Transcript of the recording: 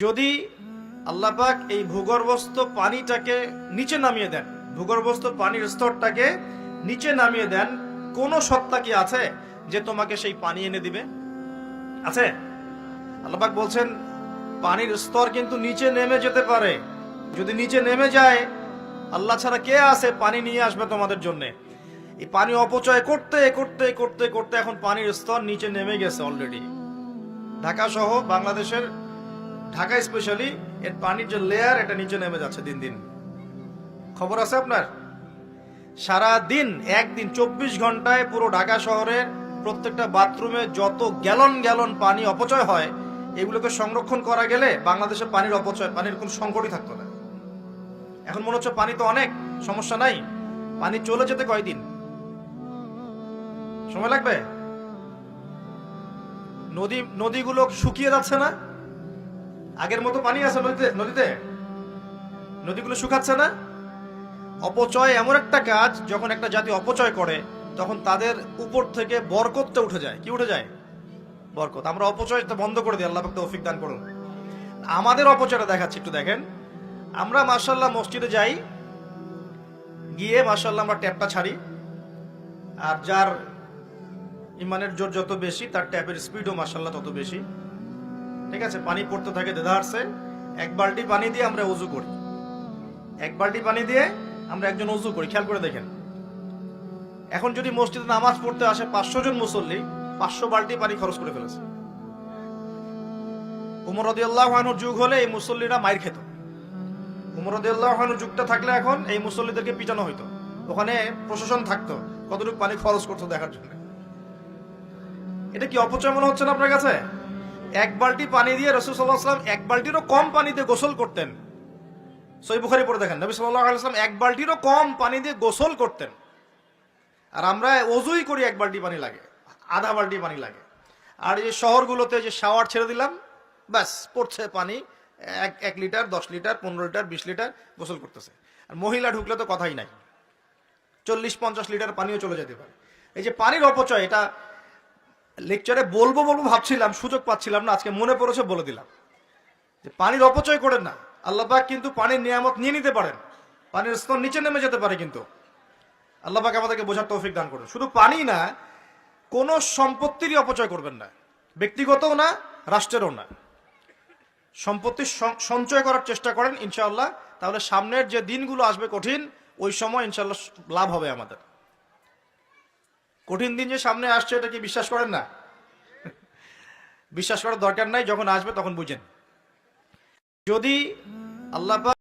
যদি আল্লাপাক এই ভূগর্ভস্থ পানিটাকে নিচে নামিয়ে দেন, ভূগর্ভস্থ পানির স্তরটাকে নিচে নামিয়ে দেন, কোন সত্তা কি আছে যে তোমাকে সেই পানি এনে দিবে? আছে? আল্লাপাক বলছেন, পানির স্তর কিন্তু নিচে নেমে যেতে পারে। যদি নিচে নেমে যায়, আল্লাহ ছাড়া কে আছে পানি নিয়ে আসবে তোমাদের জন্য? এই পানি অপচয় করতে করতে করতে করতে এখন পানির স্তর নিচে নেমে গেছে অলরেডি ঢাকা সহ বাংলাদেশের ঢাকা স্পেশালি, এর পানির যে লেয়ার এটা নিচে নেমে যাচ্ছে দিন দিন। খবর আছে আপনার? সারা দিন একদিন, চব্বিশ ঘন্টায় পুরো ঢাকা শহরের প্রত্যেকটা বাথরুমে যত গ্যালন গ্যালন পানি অপচয় হয়, এগুলোকে সংরক্ষণ করা গেলে বাংলাদেশে পানির অপচয়, পানির কোনো সংকটই থাকতো না। এখন মনে হচ্ছে পানি তো অনেক, সমস্যা নাই। পানি চলে যেতে কয়দিন? সময় লাগবে? নদী, নদীগুলো শুকিয়ে যাচ্ছে না? আগের মতো পানি আছে নদীতে নদীতে? নদীগুলো শুকাচ্ছে না? অপচয় এমন একটা কাজ যখন একটা জাতি অপচয় করে, তখন তাদের উপর থেকে বরকতটা উঠে যায়। কি উঠে যায়? বরকত। আমরা অপচয়টা বন্ধ করে দিই, আল্লাহ তৌফিক দান করুন। আমাদের অপচয়টা দেখাচ্ছি, একটু দেখেন। আমরা মার্শাল্লাহ মসজিদে যাই, গিয়ে মার্শাল্লাহ আমরা ট্যাপটা ছাড়ি। আর যার ইমানের জোর যত বেশি, তার ট্যাপের স্পিডও মার্শাল্লাহ তত বেশি। ঠিক আছে, পানি পড়তে থাকে দেদারসে। এক বালতি পানি দিয়ে আমরা উজু করি। এক বালতি পানি দিয়ে আমরা একজন উজু করি, খেয়াল করে দেখেন। এখন যদি মসজিদে নামাজ পড়তে আসে পাঁচশো জন মুসল্লি, পাঁচশো বালতি পানি খরচ করে ফেলেছে। উমর যুগ হলে এই মুসল্লিরা মায়ের খেত। উমর রদিয়াল্লাহ যুগটা থাকলে এখন এই মুসল্লিদেরকে পিটানো হইতো। ওখানে প্রশাসন থাকতো, কতটুকু পানি খরচ করতো দেখার জন্য। এটা কি অপচয় মনে হচ্ছে না আপনার কাছে? এক বালতি পানি দিয়ে রসুল সাল্লাহ সাল্লাম এক বালতিরও কম পানিতে গোসল করতেন। সই বুখারি পড়ে দেখেন, নবী সাল্লাহ আলাইসলাম এক বালতিরও কম পানি দিয়ে গোসল করতেন। আর আমরা অজুই করি এক বালতি পানি লাগে, আধা বালতি পানি লাগে। আর এই শহরগুলোতে যে শাওয়ার ছেড়ে দিলাম, ব্যাস, পড়ছে পানি, এক এক লিটার, দশ লিটার, পনেরো লিটার, বিশ লিটার গোসল করতেছে। আর মহিলা ঢুকলে তো কথাই নাই। চল্লিশ, পঞ্চাশ লিটার পানিও চলে যেতে পারে। এই যে পানির অপচয়, এটা লেকচারে বলব বলব ভাবছিলাম, সুযোগ পাচ্ছিলাম না, আজকে মনে পড়েছে বলে দিলাম। যে পানির অপচয় করেন না, আল্লাহবাক কিন্তু পানির নিয়ামত নিয়ে নিতে পারেন। পানির স্তর নিচে নেমে যেতে পারে কিন্তু। আল্লাহবাক আমাদেরকে বোঝার তৌফিক দান করুন। শুধু পানি না, কোনো সম্পত্তিরই অপচয় করবেন না। ব্যক্তিগতও না, রাষ্ট্রেরও না। সম্পত্তি সঞ্চয় করার চেষ্টা করেন, ইনশাআল্লাহ। তাহলে সামনের যে দিনগুলো আসবে কঠিন, ওই সময় ইনশাআল্লাহ লাভ হবে আমাদের। কঠিন দিন যে সামনে আসছে, এটা কি বিশ্বাস করেন না? বিশ্বাস করার দরকার নাই, যখন আসবে তখন বুঝেন। যদি আল্লাহ